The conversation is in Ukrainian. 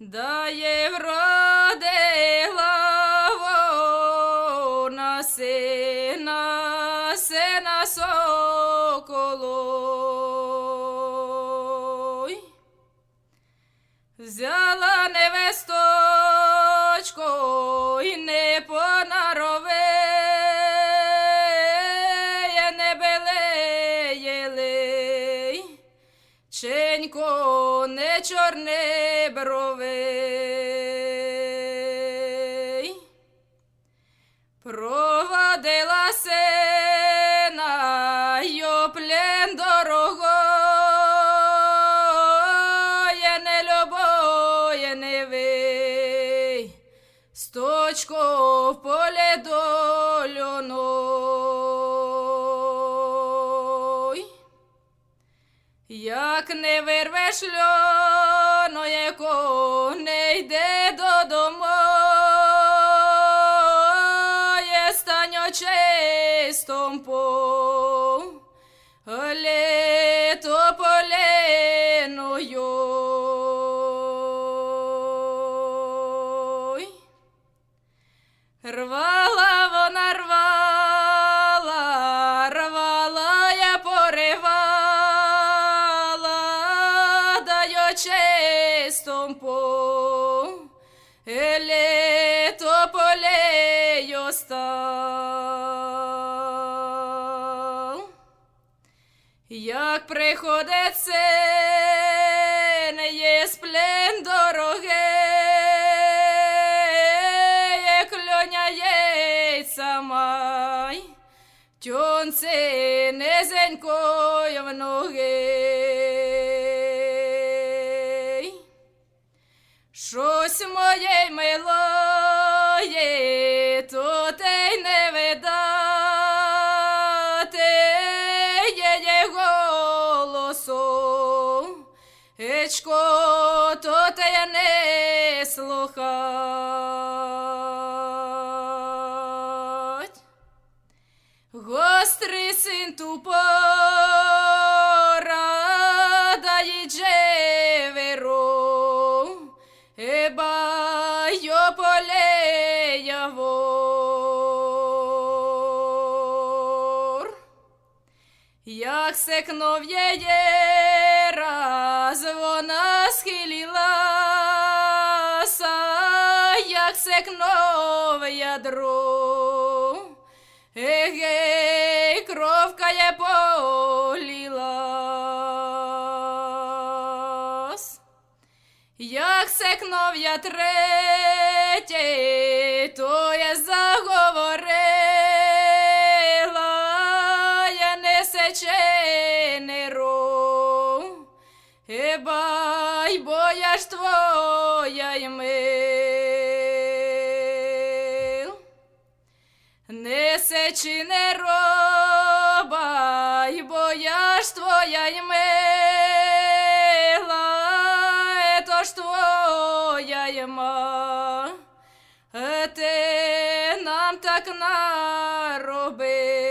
Дає є вродила вона сина, сина соколой. Взяла невесточку і не понарове, не белеєли, ченько не чорне бровей. Як не вирвеш льоно, яко не йде додому, є стань чистом по літо поленою. Рвала даю чистом по літо полею став. Як приходить син, є сплен дорогий, як льоня яйця май, тюнці низенькою в ноги. Щось моєї милої, то те й не видати її голосу. Ечко, то те я не слухать. Гострий син тупора, Як секнув її раз, вона схилилася, як секнув ядро. Егей, кровка я полилась. Як секнув я третє, Ебай, бо я ж твоя й мил. Не сечи не робай, бо я ж твоя й мила, ето ж твоя й ма, Е, ти нам так наробив.